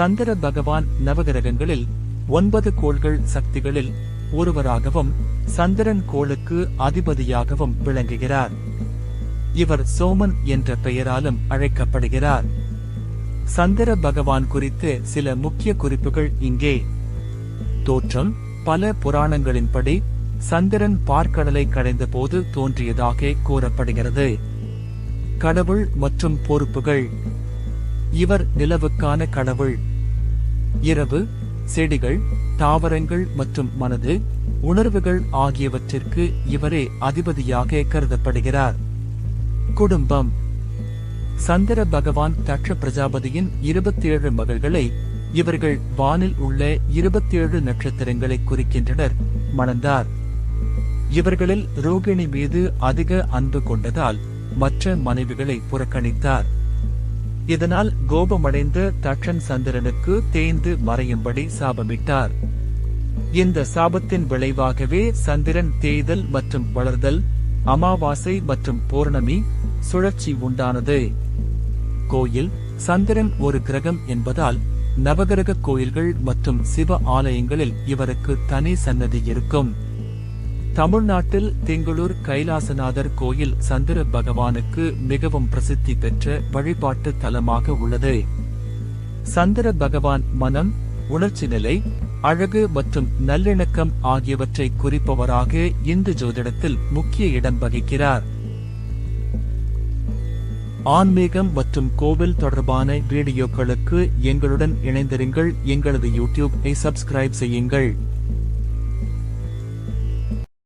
சந்திர பகவான் நவகிரகங்களில் ஒன்பது கோள்கள் சக்திகளில் ஒருவராகவும் சந்திரன் கோளுக்கு அதிபதியாகவும் விளங்குகிறார். இவர் சோமன் என்ற பெயராலும் அழைக்கப்படுகிறார். சந்திர பகவான் குறித்து சில முக்கிய குறிப்புகள் இங்கே. தோற்றம் பல புராணங்களின்படி சந்திரன் பார்க்கடலை கடைந்த போது தோன்றியதாக கூறப்படுகிறது. கடவுள் மற்றும் பொறுப்புகள். இவர் நிலவுக்கான கடவுள் இரவு செடிகள் தாவரங்கள் மற்றும் மனது உணர்வுகள் ஆகியவற்றிற்கு இவரே அதிபதியாக கருதப்படுகிறார். குடும்பம். சந்திர பகவான் தட்ச பிரஜாபதியின் இருபத்தேழு மகள்களை இவர்கள் வானில் உள்ள இருபத்தேழு நட்சத்திரங்களை குறிக்கின்றனர் மணந்தார். இவர்களில் ரோகிணி மீது அதிக அன்பு கொண்டதால் மற்ற மனைவிகளை புறக்கணித்தார். இதனால் கோபமடைந்த தட்சன் சந்திரனுக்கு தேய்ந்து மறையும்படி சாபமிட்டார். இந்த சாபத்தின் விளைவாகவே சந்திரன் தேய்தல் மற்றும் வளர்தல் அமாவாசை மற்றும் பௌர்ணமி சுழற்சி உண்டானது. கோயில் சந்திரன் ஒரு கிரகம் என்பதால் நவகிரக கோயில்கள் மற்றும் சிவ ஆலயங்களில் இவருக்கு தனி சன்னதி இருக்கும். தமிழ்நாட்டில் திங்களூர் கைலாசநாதர் கோயில் சந்திர பகவானுக்கு மிகவும் பிரசித்தி பெற்ற வழிபாட்டு தலமாக உள்ளது. சந்திர பகவான் மனம் உணர்ச்சி நிலை அழகு மற்றும் நல்லிணக்கம் ஆகியவற்றை குறிப்பவராக இந்து ஜோதிடத்தில் முக்கிய இடம் வகிக்கிறார். ஆன்மீகம் மற்றும் கோவில் தொடர்பான வீடியோக்களுக்கு எங்களுடன் இணைந்திருங்கள். எங்களது யூடியூப்பை சப்ஸ்கிரைப் செய்யுங்கள்.